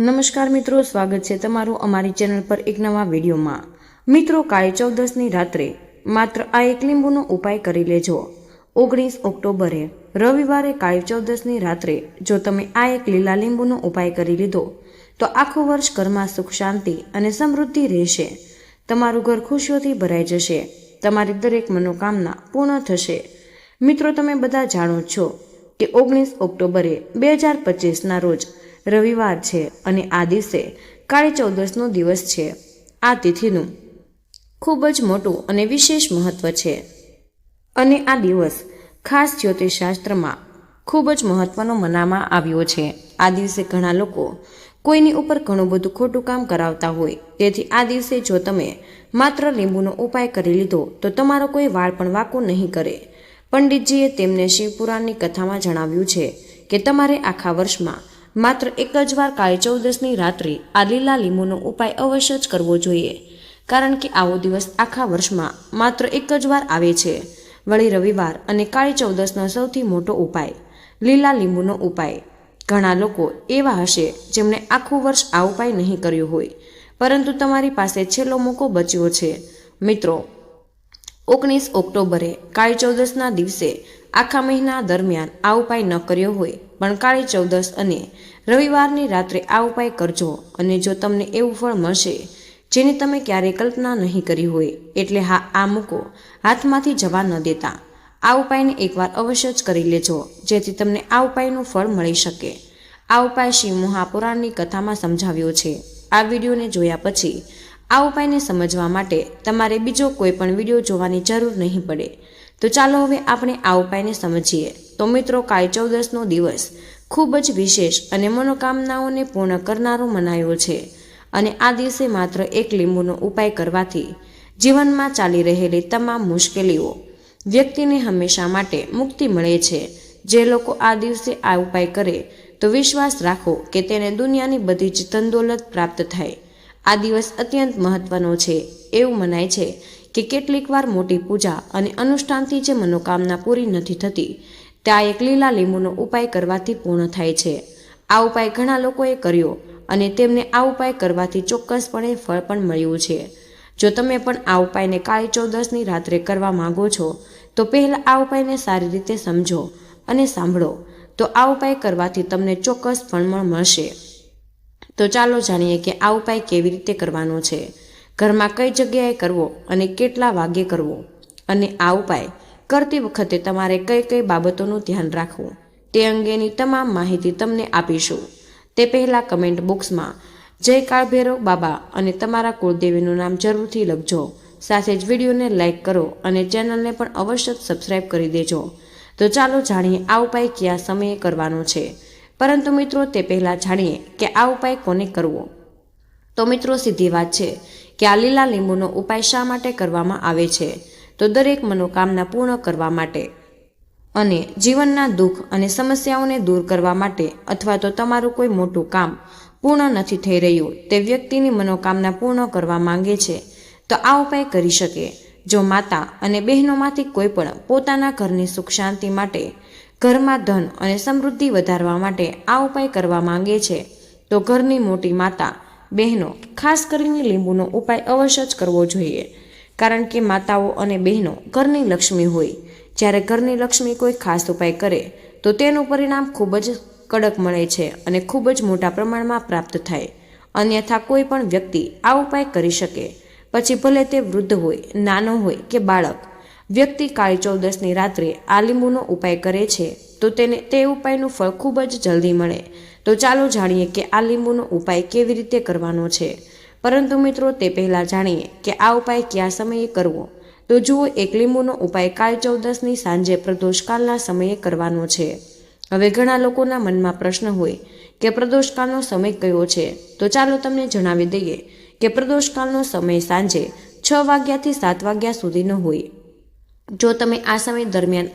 નમસ્કાર મિત્રો, સ્વાગત છે તમારું અમારી ચેનલ પર એક નવા વિડીયોમાં. મિત્રો કાળી ચૌદસની રાત્રે માત્ર આ એક લીંબુનો ઉપાય કરી લેજો. ઓગણીસ ઓક્ટોબરે રવિવારે કાળી ચૌદસની રાત્રે જો તમે આ એક લીલા લીંબુનો ઉપાય કરી લીધો, તો આખું વર્ષ ઘરમાં સુખ, શાંતિ અને સમૃદ્ધિ રહેશે. તમારું ઘર ખુશીઓથી ભરાઈ જશે. તમારી દરેક મનોકામના પૂર્ણ થશે. મિત્રો, તમે બધા જાણો છો કે ઓગણીસ ઓક્ટોબરે બે હજાર પચીસના રોજ રવિવાર છે અને આ દિવસે કાળી ચૌદસનો દિવસ છે. આ તિથિનું ખૂબ જ મોટું અને વિશેષ મહત્વ છે. અને આ દિવસ ખાસ જ્યોતિષશાસ્ત્રમાં ખૂબ જ મહત્વનો મનામાં આવ્યો છે. આ દિવસે ઘણા લોકો કોઈની ઉપર ઘણું બધું ખોટું કામ કરાવતા હોય. તેથી આ દિવસે જો તમે માત્ર લીંબુનો ઉપાય કરી લીધો, તો તમારો કોઈ વાળ પણ વાંકો નહીં કરે. પંડિતજીએ તેમને શિવપુરાણની કથામાં જણાવ્યું છે કે તમારે આખા વર્ષમાં માત્ર એક જ વાર કાળી ચૌદસની રાત્રિ આ લીલા લીંબુનો ઉપાય અવશ્ય જ કરવો જોઈએ. કારણ કે આવો દિવસ આખા વર્ષમાં માત્ર એક જ વાર આવે છે. વળી રવિવાર અને કાળી ચૌદસનો સૌથી મોટો ઉપાય લીલા લીંબુનો ઉપાય. ઘણા લોકો એવા હશે જેમણે આખું વર્ષ આ ઉપાય નહીં કર્યો હોય. પરંતુ તમારી પાસે છેલ્લો મોકો બચ્યો છે. મિત્રો, ઓગણીસ ઓક્ટોબરે કાળી ચૌદસના દિવસે આખા મહિના દરમિયાન આ ઉપાય ન કર્યો હોય, પણ કાળી ચૌદસ અને રવિવારની રાત્રે આ ઉપાય કરજો અને જો તમને એવું ફળ મળશે, જેની તમે ક્યારેય કલ્પના નહીં કરી હોય, એટલે હા, આ મૂકો. હાથમાંથી જવા ન દેતા. આ ઉપાયને એકવાર અવશ્ય જ કરી લેજો, જેથી તમને આ ઉપાયનું ફળ મળી શકે. આ ઉપાય શિવ મહાપુરાણની કથામાં સમજાવ્યો છે. આ વિડીયોને જોયા પછી, આ ઉપાયને સમજવા માટે તમારે બીજો કોઈ પણ વીડિયો જોવાની જરૂર નહીં પડે. તો ચાલો હવે આપણે આ ઉપાયને સમજીએ. તો મિત્રો કાળી ચૌદસનો દિવસ. ખૂબ જ વિશેષ અને મનોકામનાઓને પૂર્ણ કરનારો મનાયો છે. અને આ દિવસે માત્ર એક લીંબુનો ઉપાય કરવાથી જીવનમાં ચાલી રહેલી તમામ મુશ્કેલીઓ વ્યક્તિને હંમેશા માટે મુક્તિ મળે છે. જે લોકો આ દિવસે આ ઉપાય કરે, તો વિશ્વાસ રાખો કે તેને દુનિયાની બધી જ તંદોલત પ્રાપ્ત થાય. આ દિવસ અત્યંત મહત્વનો છે. એવું મનાય છે કે કેટલીક વાર મોટી પૂજા અને અનુષ્ઠાનથી જે મનોકામના પૂરી નથી થતી ત્યાં એક લીલા લીંબુનો ઉપાય કરવાથી પૂર્ણ થાય છે. આ ઉપાય ઘણા લોકોએ કર્યો અને તેમને આ ઉપાય કરવાથી ચોક્કસપણે ફળ પણ મળ્યું છે. જો તમે પણ આ ઉપાયને કાળી ચૌદસની રાત્રે કરવા માંગો છો, તો પહેલાં આ ઉપાયને સારી રીતે સમજો અને સાંભળો. તો આ ઉપાય કરવાથી તમને ચોક્કસ ફળ મળશે. તો ચાલો જાણીએ કે આ ઉપાય કેવી રીતે કરવાનો છે. ઘરમાં કઈ જગ્યાએ કરવો અને કેટલા વાગ્યે કરવો અને આ ઉપાય કરતી વખતે તમારે કઈ કઈ બાબતોનું ધ્યાન રાખવું, તે અંગેની તમામ માહિતી તમને આપીશું. તે પહેલાં કમેન્ટ બોક્સમાં, જય કાળભૈરવ બાબા અને તમારા કુળદેવીનું નામ જરૂરથી લખજો. સાથે જ વિડીયોને લાઇક કરો અને ચેનલને પણ અવશ્ય સબસ્ક્રાઇબ કરી દેજો. તો ચાલો જાણીએ આ ઉપાય કયા સમયે કરવાનો છે. પરંતુ મિત્રો, તે પહેલાં જાણીએ કે આ ઉપાય કોને કરવો. તો મિત્રો, સીધી વાત છે કે આ લીલા લીંબુનો ઉપાય શા માટે કરવામાં આવે છે? તો દરેક મનોકામના પૂર્ણ કરવા માટે. અને જીવનના દુઃખ અને સમસ્યાઓને દૂર કરવા માટે અથવા તો તમારું કોઈ મોટું કામ પૂર્ણ નથી થઈ રહ્યું તે વ્યક્તિની મનોકામના પૂર્ણ કરવા માંગે છે, તો આ ઉપાય કરી શકે. જો માતા અને બહેનોમાંથી કોઈ પણ પોતાના ઘરની સુખ શાંતિ માટે, ઘરમાં ધન અને સમૃદ્ધિ વધારવા માટે આ ઉપાય કરવા માંગે છે, તો ઘરની મોટી માતા, બહેનો, ખાસ કરીને લીંબુનો ઉપાય અવશ્ય જ કરવો જોઈએ. કારણ કે માતાઓ અને બહેનો ઘરની લક્ષ્મી હોય. જ્યારે ઘરની લક્ષ્મી કોઈ ખાસ ઉપાય કરે, તો તેનું પરિણામ ખૂબ જ કડક મળે છે અને ખૂબ જ મોટા પ્રમાણમાં પ્રાપ્ત થાય. અન્યથા કોઈ પણ વ્યક્તિ આ ઉપાય કરી શકે. પછી ભલે તે વૃદ્ધ હોય, નાનો હોય કે બાળક, વ્યક્તિ કાળી ચૌદસની રાત્રે આ લીંબુનો ઉપાય કરે છે, તો તેને તે ઉપાયનું ફળ ખૂબ જ જલ્દી મળે. તો ચાલો જાણીએ કે આ લીંબુનો ઉપાય કેવી રીતે કરવાનો છે. પરંતુ મિત્રો તે પહેલાં જાણીએ કે આ ઉપાય કયા સમયે કરવો. તો જુઓ એક લીંબુનો ઉપાય કાળ ચૌદસની સાંજે પ્રદોષકાલના સમયે કરવાનો છે. હવે ઘણા લોકોના મનમાં પ્રશ્ન હોય કે પ્રદોષકાળનો સમય કયો છે? તો ચાલો તમને જણાવી દઈએ કે પ્રદોષકાળનો સમય સાંજે છ વાગ્યાથી સાત વાગ્યા સુધીનો હોય. જો તમે આ સમય દરમિયાન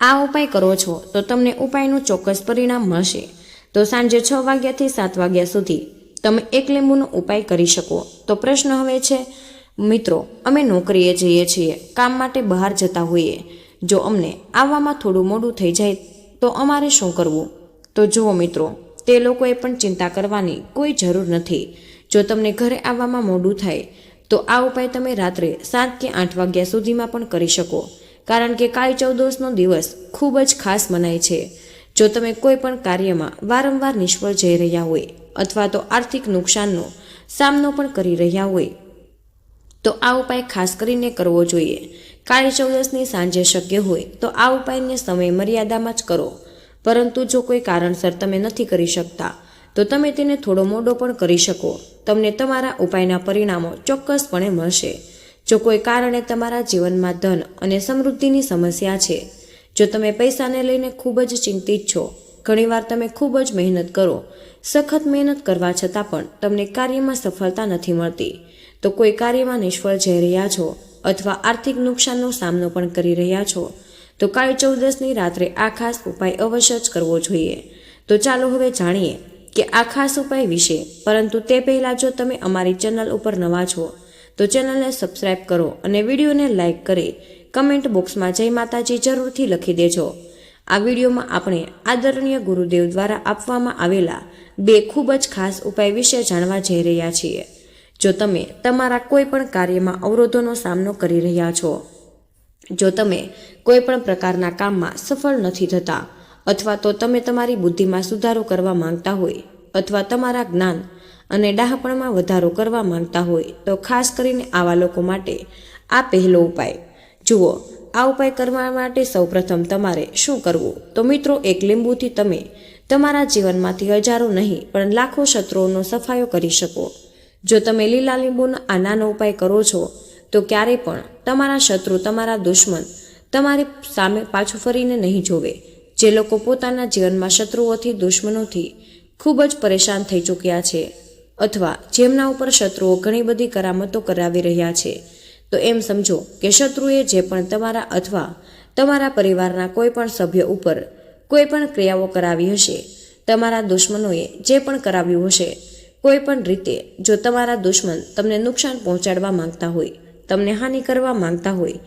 આ ઉપાય કરો છો, તો તમને ઉપાયનું ચોક્કસ પરિણામ મળશે. તો સાંજે છ વાગ્યાથી સાત વાગ્યા સુધી તમે એક લીંબુનો ઉપાય કરી શકો. તો પ્રશ્ન હવે છે, મિત્રો, અમે નોકરીએ જઈએ છીએ, કામ માટે બહાર જતા હોઈએ. જો અમને આવવામાં થોડું મોડું થઈ જાય, તો અમારે શું કરવું? તો જુઓ મિત્રો, તે લોકોએ પણ ચિંતા કરવાની કોઈ જરૂર નથી. જો તમને ઘરે આવવામાં મોડું થાય, તો આ ઉપાય તમે રાત્રે સાત કે આઠ વાગ્યા સુધીમાં પણ કરી શકો. કારણ કે કાળી ચૌદસનો દિવસ ખૂબ જ ખાસ મનાય છે. જો તમે કોઈ પણ કાર્યમાં વારંવાર નિષ્ફળ જઈ રહ્યા હોય અથવા તો આર્થિક નુકસાનનો સામનો પણ કરી રહ્યા હોય, તો આ ઉપાય ખાસ કરીને કરવો જોઈએ. કાળી ચૌદસની સાંજે શક્ય હોય તો આ ઉપાયને સમય મર્યાદામાં જ કરો. પરંતુ જો કોઈ કારણસર તમે નથી કરી શકતા, તો તમે તેને થોડો મોડો પણ કરી શકો. તમને તમારા ઉપાયના પરિણામો ચોક્કસપણે મળશે. જો કોઈ કારણે તમારા જીવનમાં ધન અને સમૃદ્ધિની સમસ્યા છે જો તમે પૈસાને લઈને ખૂબ જ ચિંતિત છો, ઘણીવાર તમે ખૂબ જ મહેનત કરો. સખત મહેનત કરવા છતાં પણ તમને કાર્યમાં સફળતા નથી મળતી. તો કોઈ કાર્યમાં નિષ્ફળ જઈ રહ્યા છો અથવા આર્થિક નુકસાનનો સામનો પણ કરી રહ્યા છો, તો કાળી ચૌદસની રાત્રે આ ખાસ ઉપાય અવશ્ય જ કરવો જોઈએ. તો ચાલો હવે જાણીએ કે આ ખાસ ઉપાય વિશે, પરંતુ તે પહેલાં જો તમે અમારી ચેનલ ઉપર નવા છો, તો ચેનલને સબસ્ક્રાઇબ કરો અને વિડીયોને લાઇક કરી કમેન્ટ બોક્સમાં જય માતાજી જરૂરથી લખી દેજો. આ વિડીયોમાં આપણે આદરણીય ગુરુદેવ દ્વારા આપવામાં આવેલા બે ખૂબ જ ખાસ ઉપાય વિશે જાણવા જઈ રહ્યા છીએ. જો તમે તમારા કોઈ પણ કાર્યમાં અવરોધોનો સામનો કરી રહ્યા છો, જો તમે કોઈ પણ પ્રકારના કામમાં સફળ નથી થતા, અથવા તો તમે તમારી બુદ્ધિમાં સુધારો કરવા માંગતા હોય, અથવા તમારા જ્ઞાન અને ડાહપણમાં વધારો કરવા માંગતા હોય, તો ખાસ કરીને આવા લોકો માટે આ પહેલો ઉપાય જુઓ, આ ઉપાય કરવા માટે સૌપ્રથમ તમારે શું કરવું? તો મિત્રો, એક લીંબુથી તમે તમારા જીવનમાંથી હજારો નહીં, પણ લાખો શત્રુઓનો સફાયો કરી શકો. જો તમે લીલા લીંબુનો આ નાનો ઉપાય કરો છો, તો ક્યારેય પણ તમારા શત્રુ, તમારા દુશ્મન તમારી સામે પાછું ફરીને નહીં જોવે. જે લોકો પોતાના જીવનમાં શત્રુઓથી, દુશ્મનોથી ખૂબ જ પરેશાન થઈ ચૂક્યા છે, અથવા જેમના ઉપર શત્રુઓ ઘણી બધી કરામતો કરાવી રહ્યા છે તો એમ સમજો કે શત્રુએ જે પણ તમારા અથવા તમારા પરિવારના કોઈ પણ સભ્ય ઉપર કોઈ પણ ક્રિયાઓ કરાવી હશે, તમારા દુશ્મનોએ જે પણ કરાવ્યું હશે, કોઈ પણ રીતે જો તમારા દુશ્મન તમને નુકસાન પહોંચાડવા માંગતા હોય, તમને હાનિ કરવા માંગતા હોય,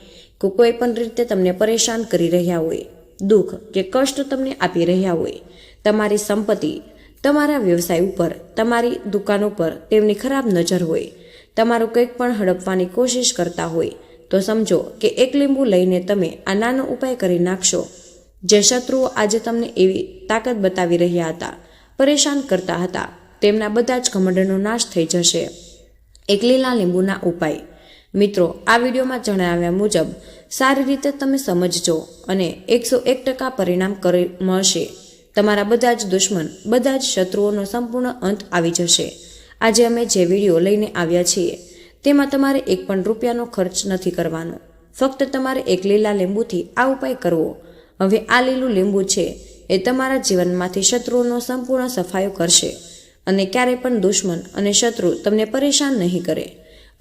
કે કોઈ પણ રીતે તમને પરેશાન કરી રહ્યા હોય, દુઃખ કે કષ્ટ તમને આપી રહ્યા હોય, તમારી સંપત્તિ, તમારા વ્યવસાય ઉપર, તમારી દુકાન ઉપર તેમની ખરાબ નજર હોય તમારું કંઈક પણ હડપવાની કોશિશ કરતા હોય, તો સમજો કે એક લીંબુ લઈને તમે આ નાનો ઉપાય કરી નાખશો. જે શત્રુઓ આજે તમને એવી તાકાત બતાવી રહ્યા હતા, પરેશાન કરતા હતા, તેમના બધા જ ઘમંડનો નાશ થઈ જશે. એક લીલા લીંબુના ઉપાય. મિત્રો, આ વિડીયોમાં જણાવ્યા મુજબ, સારી રીતે તમે સમજજો અને એકસો એક ટકા પરિણામ કરી મળશે. તમારા બધા જ દુશ્મન, બધા જ શત્રુઓનો સંપૂર્ણ અંત આવી જશે. આજે અમે જે વીડિયો લઈને આવ્યા છીએ, તેમાં તમારે એક પણ રૂપિયાનો ખર્ચ નથી કરવાનો. ફક્ત તમારે એક લીલા લીંબુથી આ ઉપાય કરવો. હવે આ લીલું લીંબુ છે, એ તમારા જીવનમાંથી શત્રુઓનો સંપૂર્ણ સફાયો કરશે. અને ક્યારેય પણ દુશ્મન અને શત્રુ તમને પરેશાન નહીં કરે.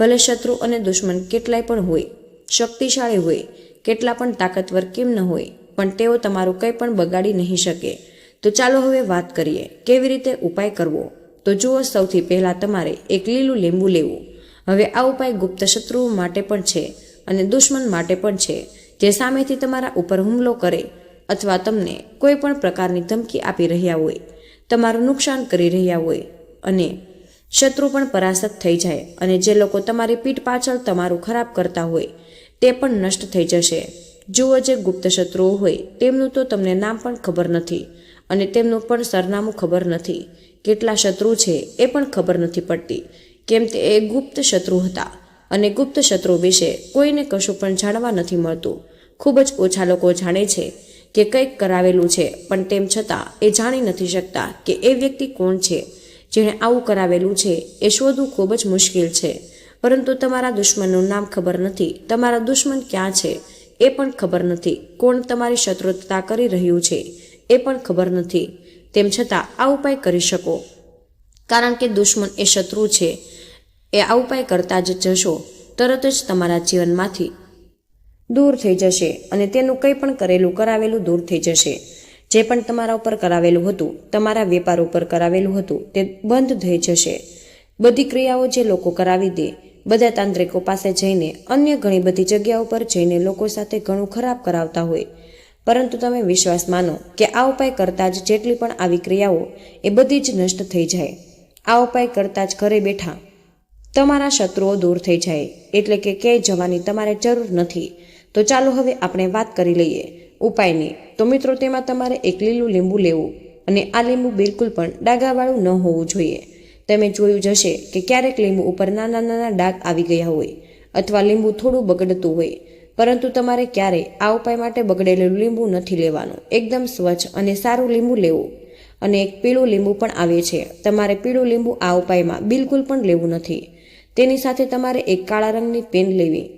ભલે શત્રુ અને દુશ્મન કેટલાય પણ હોય, શક્તિશાળી હોય, કેટલા પણ તાકતવર કેમ ન હોય, પણ તેઓ તમારું કંઈ પણ બગાડી નહીં શકે. તો ચાલો હવે વાત કરીએ, કેવી રીતે ઉપાય કરવો? તો જુઓ સૌથી પહેલાં તમારે એક લીલું લીંબુ લેવું. હવે આ ઉપાય ગુપ્ત શત્રુઓ માટે પણ છે અને દુશ્મન માટે પણ છે, જે સામેથી તમારા ઉપર હુમલો કરે અથવા તમને કોઈ પણ પ્રકારની ધમકી આપી રહ્યા હોય, તમારું નુકસાન કરી રહ્યા હોય અને શત્રુ પણ પરાસ્ત થઈ જાય અને જે લોકો તમારી પીઠ પાછળ તમારું ખરાબ કરતા હોય, તે પણ નષ્ટ થઈ જશે. જુઓ જે ગુપ્ત શત્રુઓ હોય, તેમનું તો તમને નામ પણ ખબર નથી. અને તેમનું પણ સરનામું ખબર નથી. કેટલા શત્રુ છે એ પણ ખબર નથી પડતી. કેમ તે એ ગુપ્ત શત્રુ હતા અને ગુપ્ત શત્રુ વિશે કોઈને કશું પણ જાણવા નથી મળતું. ખૂબ જ ઓછા લોકો જાણે છે કે કંઈક કરાવેલું છે, પણ તેમ છતાં એ જાણી નથી શકતા કે એ વ્યક્તિ કોણ છે. જેણે આવું કરાવેલું છે એ શોધવું ખૂબ જ મુશ્કેલ છે. પરંતુ તમારા દુશ્મનનું નામ ખબર નથી. તમારા દુશ્મન ક્યાં છે એ પણ ખબર નથી. કોણ તમારી શત્રુતા કરી રહ્યું છે? એ પણ ખબર નથી. તેમ છતાં આ ઉપાય કરી શકો. કારણ કે દુશ્મન એ શત્રુ છે. એ આ ઉપાય કરતા જ જશો. તરત જ તમારા જીવનમાંથી દૂર થઈ જશે અને તેનું કંઈ પણ કરેલું કરાવેલું દૂર થઈ જશે. જે પણ તમારા ઉપર કરાવેલું હતું, તમારા વેપાર ઉપર કરાવેલું હતું, તે બંધ થઈ જશે. બધી ક્રિયાઓ જે લોકો કરાવી દે, બધા તાંત્રિકો પાસે જઈને અન્ય ઘણી બધી જગ્યાઓ પર જઈને લોકો સાથે ઘણું ખરાબ કરાવતા હોય. પરંતુ તમે વિશ્વાસ માનો કે આ ઉપાય કરતાં જ જેટલી પણ આવી ક્રિયાઓ એ બધી જ નષ્ટ થઈ જાય. આ ઉપાય કરતાં જ ઘરે બેઠા તમારા શત્રુઓ દૂર થઈ જાય. એટલે કે ક્યાંય જવાની તમારે જરૂર નથી. તો ચાલો હવે આપણે વાત કરી લઈએ ઉપાયની. તો મિત્રો, તેમાં તમારે એક લીલું લીંબુ લેવું અને આ લીંબુ બિલકુલ પણ ડાઘાવાળું ન હોવું જોઈએ. તમે જોયું જશે કે ક્યારેક લીંબુ ઉપર નાના નાના ડાઘ આવી ગયા હોય અથવા લીંબુ થોડું બગડતું હોય. પરંતુ તમારે ક્યારેય આ ઉપાય માટે બગડેલું લીંબુ નથી લેવાનું. એકદમ સ્વચ્છ અને સારું લીંબુ લેવું. અને એક પીળું લીંબુ પણ આવે છે. તમારે પીળું લીંબુ આ ઉપાયમાં બિલકુલ પણ લેવું નથી. તેની સાથે તમારે એક કાળા રંગની પેન લેવી.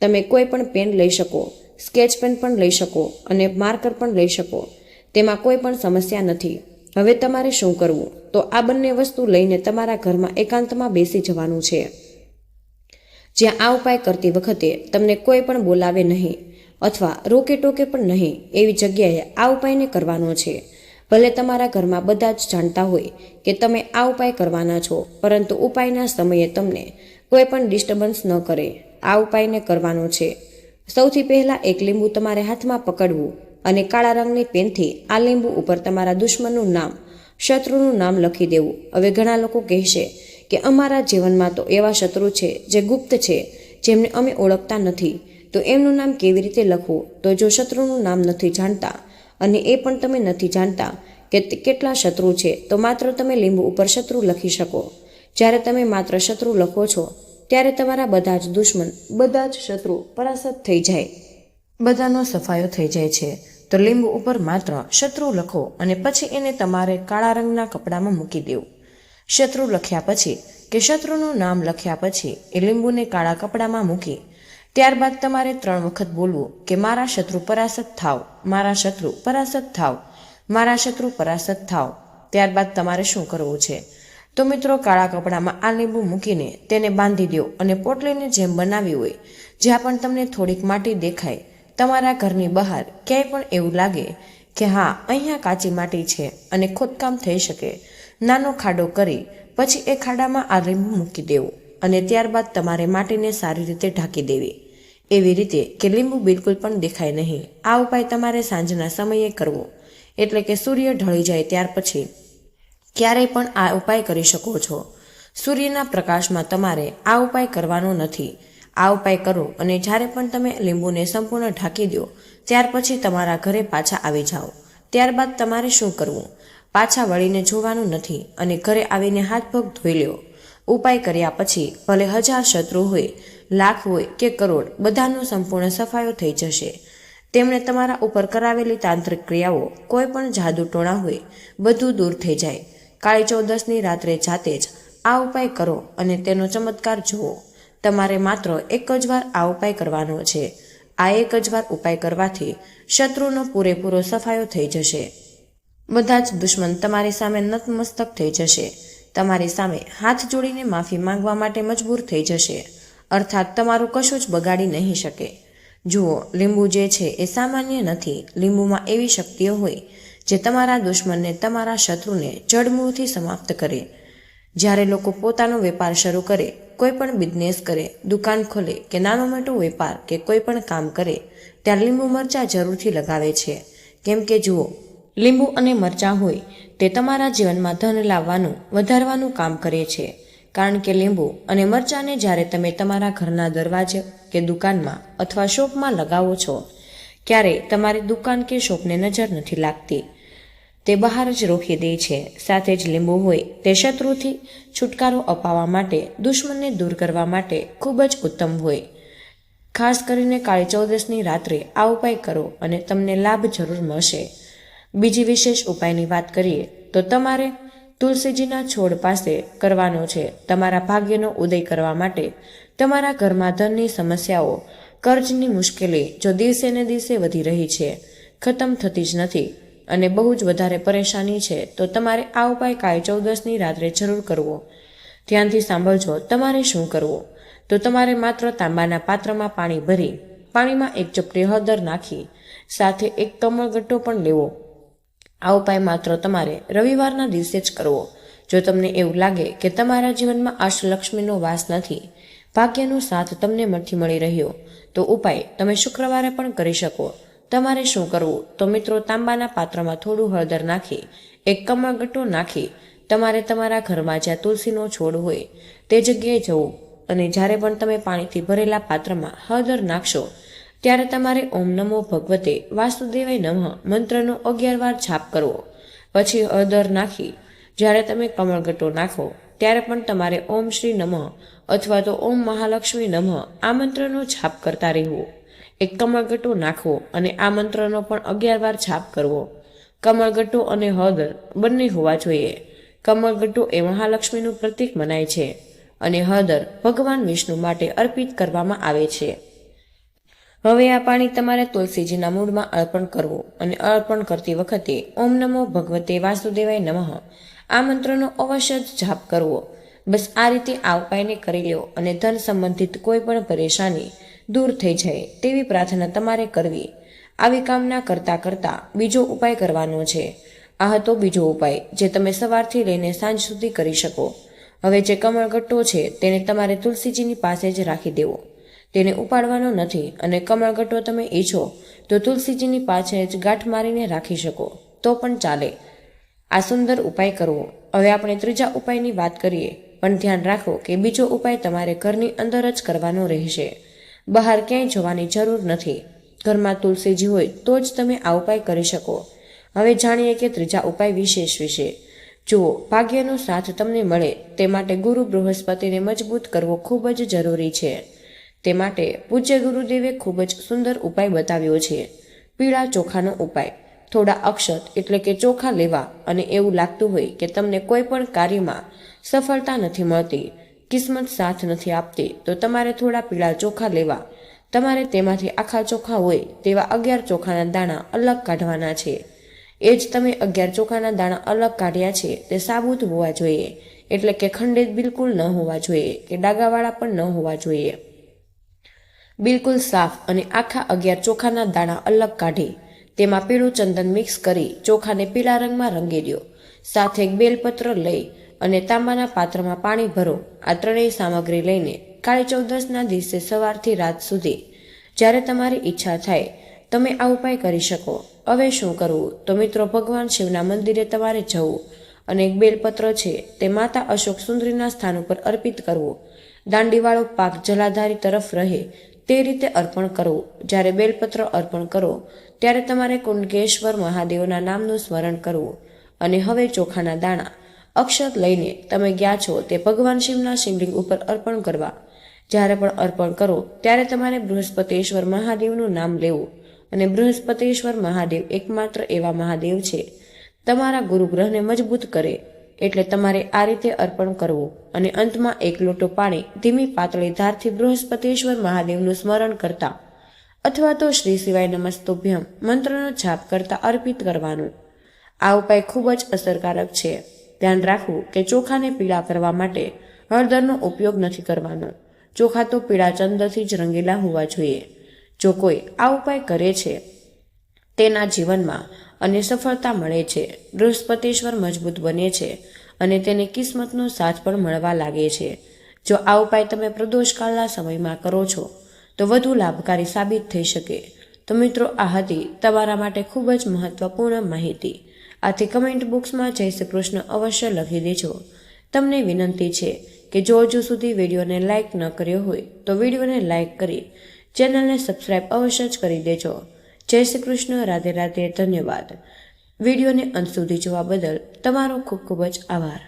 તમે કોઈ પણ પેન લઈ શકો, સ્કેચ પેન પણ લઈ શકો અને માર્કર પણ લઈ શકો. તેમાં કોઈ પણ સમસ્યા નથી. હવે તમારે શું કરવું? તો આ બંને વસ્તુ લઈને તમારા ઘરમાં એકાંતમાં બેસી જવાનું છે. જ્યાં આ ઉપાય કરતી વખતે તમને કોઈ પણ બોલાવે નહીં અથવા રોકે ટોકે પણ નહીં એવી જગ્યાએ આ ઉપાયને કરવાનો છે. ભલે તમારા ઘરમાં બધા જ જાણતા હોય કે તમે આ ઉપાય કરવાના છો, પરંતુ ઉપાયના સમયે તમને કોઈ પણ ડિસ્ટર્બન્સ ન કરે. આ ઉપાયને કરવાનો છે. સૌથી પહેલાં એક લીંબુ તમારે હાથમાં પકડવું અને કાળા રંગની પેનથી આ લીંબુ ઉપર તમારા દુશ્મનનું નામ, શત્રુનું નામ લખી દેવું. હવે ઘણા લોકો કહેશે કે અમારા જીવનમાં તો એવા શત્રુ છે જે ગુપ્ત છે, જેમને અમે ઓળખતા નથી. તો એમનું નામ કેવી રીતે લખવું? તો જો શત્રુનું નામ નથી જાણતા, અને એ પણ તમે નથી જાણતા કે કેટલા શત્રુ છે, તો માત્ર તમે લીંબુ ઉપર શત્રુ લખી શકો. જ્યારે તમે માત્ર શત્રુ લખો છો, ત્યારે તમારા બધા જ દુશ્મન, બધા જ શત્રુ પરાસ્ત થઈ જાય. બધાનો સફાયો થઈ જાય છે. તો લીંબુ ઉપર માત્ર શત્રુ લખો અને પછી એને તમારે કાળા રંગના કપડામાં મૂકી દેવું. શત્રુ લખ્યા પછી, કે શત્રુનું નામ લખ્યા પછી એ લીંબુને કાળા કપડામાં મૂકી, ત્યારબાદ તમારે ત્રણ વખત બોલવું કે મારા શત્રુ પરાસત થાવ, મારા શત્રુ પરાસત થાવ, મારા શત્રુ પરાસત થાવ. ત્યારબાદ તમારે શું કરવું છે? તો મિત્રો, કાળા કપડામાં આ લીંબુ મૂકીને તેને બાંધી દો અને પોટલીને જેમ બનાવી હોય, જ્યાં પણ તમને થોડીક માટી દેખાય, તમારા ઘરની બહાર ક્યાંય પણ એવું લાગે કે હા, અહીંયા કાચી માટી છે અને ખોદકામ થઈ શકે. નાનો ખાડો કરી, પછી એ ખાડામાં આ લીંબુ મૂકી દેવું અને ત્યારબાદ તમારે માટીને સારી રીતે ઢાંકી દેવી. એવી રીતે કે લીંબુ બિલકુલ પણ દેખાય નહીં. આ ઉપાય તમારે સાંજના સમયે કરવો. એટલે કે સૂર્ય ઢળી જાય ત્યાર પછી ક્યારેય પણ આ ઉપાય કરી શકો છો. સૂર્યના પ્રકાશમાં તમારે આ ઉપાય કરવાનો નથી. આ ઉપાય કરો અને જ્યારે પણ તમે લીંબુને સંપૂર્ણ ઢાંકી દો, ત્યાર પછી તમારા ઘરે પાછા આવી જાઓ. ત્યારબાદ તમારે શું કરવું? પાછા વળીને જોવાનું નથી અને ઘરે આવીને હાથ પગ ધોઈ લ્યો. ઉપાય કર્યા પછી ભલે હજાર શત્રુ હોય, લાખ હોય કે કરોડ, બધાનો સંપૂર્ણ સફાયો થઈ જશે. તેમણે તમારા ઉપર કરાવેલી તાંત્રિક ક્રિયાઓ કોઈ પણ જાદુ ટોણા હોય, બધું દૂર થઈ જાય. કાળી ચૌદસની રાત્રે જાતે જ આ ઉપાય કરો અને તેનો ચમત્કાર જુઓ. તમારે માત્ર એક જ વાર આ ઉપાય કરવાનો છે. આ એક જ વાર ઉપાય કરવાથી શત્રુનો પૂરેપૂરો સફાયો થઈ જશે. બધા જ દુશ્મન તમારી સામે નતમસ્તક થઈ જશે. તમારી સામે હાથ જોડીને માફી માંગવા માટે મજબૂર થઈ જશે. અર્થાત તમારું કશું જ બગાડી નહીં શકે. જુઓ, લીંબુ જે છે એ સામાન્ય નથી. લીંબુમાં એવી શક્તિઓ હોય જે તમારા દુશ્મનને તમારા શત્રુને જડમૂળથી સમાપ્ત કરે. જ્યારે લોકો પોતાનો વેપાર શરૂ કરે, કોઈ પણ બિઝનેસ કરે, દુકાન ખોલે કે નાનો મોટો વેપાર કે કોઈ પણ કામ કરે, ત્યાં લીંબુ મરચાં જરૂરથી લગાવે છે. કેમ કે જુઓ લીંબુ અને મરચાં હોય, તે તમારા જીવનમાં ધન લાવવાનું, વધારવાનું કામ કરે છે. કારણ કે લીંબુ અને મરચાંને જ્યારે તમે તમારા ઘરના દરવાજે કે દુકાનમાં અથવા શોપમાં લગાવો છો ક્યારેય તમારી દુકાન કે શોપને નજર નથી લાગતી. તે બહાર જ રોકી દે છે. સાથે જ લીંબુ હોય, તે શત્રુથી છુટકારો અપાવવા માટે, દુશ્મનને દૂર કરવા માટે ખૂબ જ ઉત્તમ હોય. ખાસ કરીને કાળી ચૌદસની રાત્રે આ ઉપાય કરો અને તમને લાભ જરૂર મળશે. બીજી વિશેષ ઉપાયની વાત કરીએ, તો તમારે તુલસીજીના છોડ પાસે કરવાનો છે. તમારા ભાગ્યનો ઉદય કરવા માટે તમારા ઘરમાં ધનની સમસ્યાઓ, કર્જની મુશ્કેલી જો દિવસે ને દિવસે વધી રહી છે, ખતમ થતી જ નથી અને બહુ જ વધારે પરેશાની છે, તો તમારે આ ઉપાય કાય ચૌદસની રાત્રે જરૂર કરવો. ધ્યાનથી સાંભળજો, તમારે શું કરવું? તો તમારે માત્ર તાંબાના પાત્રમાં પાણી ભરી, પાણીમાં એક ચપટી હળદર નાખી, સાથે એક કમળગટ્ટો પણ લેવો. આ ઉપાય માત્ર તમારે રવિવારના દિવસે જ કરવો. જો તમને એવું લાગે કે તમારા જીવનમાં અષ્ટલક્ષ્મીનો વાસ નથી, ભાગ્યનો સાથ તમને નથી મળી રહ્યો, તો ઉપાય તમે શુક્રવારે પણ કરી શકો. તમારે શું કરવું? તો મિત્રો, તાંબાના પાત્રમાં થોડું હળદર નાખી, એક કમળગટ્ટો નાખી, તમારે તમારા ઘરમાં જ્યાં તુલસીનો છોડ હોય, તે જગ્યાએ જવું. અને જ્યારે પણ તમે પાણીથી ભરેલા પાત્રમાં હળદર નાખશો ત્યારે તમારે ઓમ નમો ભગવતે વાસુદેવાય નમઃ મંત્રનો અગિયાર વાર છાપ કરવો. પછી હળદર નાખી. જ્યારે તમે કમળગટ્ટો નાખો, ત્યારે પણ તમારે ઓમ શ્રી નમઃ અથવા તો ઓમ મહાલક્ષ્મી નમઃ આ મંત્રનો છાપ કરતા રહેવું. એક કમળગટ્ટો નાખવો અને આ મંત્રનો પણ અગિયાર વાર છાપ કરવો. કમળગટ્ટો અને હળદર બંને હોવા જોઈએ. કમળગટ્ટો એ મહાલક્ષ્મીનું પ્રતીક મનાય છે અને હળદર ભગવાન વિષ્ણુ માટે અર્પિત કરવામાં આવે છે. હવે આ પાણી તમારે તુલસીજીના મૂળમાં અર્પણ કરવું અને અર્પણ કરતી વખતે ઓમ નમો ભગવતે વાસુદેવાય નમઃ. આ મંત્રનો અવશ્ય જ જાપ કરવો. બસ આ રીતે આ ઉપાયને કરી લો અને ધન સંબંધિત કોઈ પણ પરેશાની દૂર થઈ જાય તેવી પ્રાર્થના તમારે કરવી. આવી કામના કરતા કરતા બીજો ઉપાય કરવાનો છે. આ હતો બીજો ઉપાય જે તમે સવારથી લઈને સાંજ સુધી કરી શકો. હવે જે કમળગટ્ટો છે તેને તમારે તુલસીજીની પાસે જ રાખી દેવો. તેને ઉપાડવાનો નથી અને કમળગટ્ટો તમે ઈચ્છો તો તુલસીજીની પાછળ જ ગાંઠ મારીને રાખી શકો. તો પણ ચાલે. આ સુંદર ઉપાય કરવો. હવે આપણે ત્રીજા ઉપાયની વાત કરીએ. પણ ધ્યાન રાખો કે બીજો ઉપાય તમારે ઘરની અંદર જ કરવાનો રહેશે. બહાર ક્યાંય જવાની જરૂર નથી. ઘરમાં તુલસીજી હોય તો જ તમે આ ઉપાય કરી શકો. હવે જાણીએ કે ત્રીજા ઉપાય વિશેષ વિશે. જુઓ, ભાગ્યનો સાથ તમને મળે. તે માટે ગુરુ બૃહસ્પતિને મજબૂત કરવો ખૂબ જ જરૂરી છે. તે માટે પૂજ્ય ગુરુદેવે ખૂબ જ સુંદર ઉપાય બતાવ્યો છે. પીળા ચોખાનો ઉપાય. થોડા અક્ષત એટલે કે ચોખા લેવા અને એવું લાગતું હોય કે તમને કોઈ પણ કાર્યમાં સફળતા નથી મળતી, કિસ્મત સાથ નથી આપતી, તો તમારે થોડા પીળા ચોખા લેવા. તમારે તેમાંથી આખા ચોખા હોય તેવા અગિયાર ચોખાના દાણા અલગ કાઢવાના છે. એ જ તમે અગિયાર ચોખાના દાણા અલગ કાઢ્યા છે તે સાબુત હોવા જોઈએ. એટલે કે ખંડિત બિલકુલ ન હોવા જોઈએ કે ડાગાવાળા પણ ન હોવા જોઈએ. બિલકુલ સાફ અને આખા અગિયાર ચોખાના દાણા અલગ કાઢી, તેમાં પીળું ચંદન મિક્સ કરી ચોખાને પીળા રંગમાં રંગી દો સાથે એક બેલપત્ર લઈ અને તાંબાના પાત્રમાં પાણી ભરો. આ ત્રણેય સામગ્રી લઈને કાળી ચૌદસના દિવસે સવારથી રાત સુધી. જ્યારે તમારી ઈચ્છા થાય, તમે આ ઉપાય કરી શકો. હવે શું કરવું? તો મિત્રો, ભગવાન શિવના મંદિરે તમારે જવું અને એક બેલપત્ર છે તે માતા અશોક સુંદરીના સ્થાન ઉપર અર્પિત કરવું. દાંડીવાળો પાક જલાધારી તરફ રહે તે રીતે અર્પણ કરવું જ્યારે બેલપત્ર અર્પણ કરો, ત્યારે તમારે કુંડકેશ્વર મહાદેવના નામનું સ્મરણ કરવું. અને હવે ચોખાના દાણા. અક્ષત લઈને તમે ગયા છો તે ભગવાન શિવના શિવલિંગ ઉપર અર્પણ કરવા. જ્યારે પણ અર્પણ કરો, ત્યારે તમારે બૃહસ્પતેશ્વર મહાદેવનું નામ લેવું. અને બૃહસ્પતેશ્વર મહાદેવ એકમાત્ર એવા મહાદેવ છે. તમારા ગુરુગ્રહને મજબૂત કરે. એટલે તમારે આ રીતે અર્પણ કરવું અને અંતમાં એક લોટો પાણી ધીમી પાતળી ધારથી બૃહસ્પતિશ્વર મહાદેવનું સ્મરણ કરતા અથવા તો શ્રી શિવાય નમસ્તુભ્યમ મંત્રનો જાપ કરતા અર્પિત કરવાનું. આ ઉપાય ખૂબ જ અસરકારક છે. ધ્યાન રાખવું કે ચોખાને પીળા કરવા માટે હળદરનો ઉપયોગ નથી કરવાનો. ચોખા તો પીળા ચંદ્રથી જ રંગેલા હોવા જોઈએ. જો કોઈ આ ઉપાય કરે છે તેના જીવનમાં અને સફળતા મળે છે. બૃહસ્પતિશ્વર મજબૂત બને છે અને તેને કિસ્મતનો સાથ પણ મળવા લાગે છે. જો આ ઉપાય તમે પ્રદોષકાળના સમયમાં કરો છો, તો વધુ લાભકારી સાબિત થઈ શકે. તો મિત્રો, આ હતી તમારા માટે ખૂબ જ મહત્વપૂર્ણ માહિતી. આથી કમેન્ટ બોક્સમાં જય શ્રી કૃષ્ણ અવશ્ય લખી દેજો. તમને વિનંતી છે કે જો હજુ સુધી વિડીયોને લાઇક ન કર્યો હોય, તો વિડીયોને લાઇક કરી ચેનલને સબસ્ક્રાઇબ અવશ્ય જ કરી દેજો. જય શ્રી કૃષ્ણ, રાધે રાધે, ધન્યવાદ. વિડીયોને અંત સુધી જોવા બદલ તમારો ખૂબ ખૂબ જ આભાર.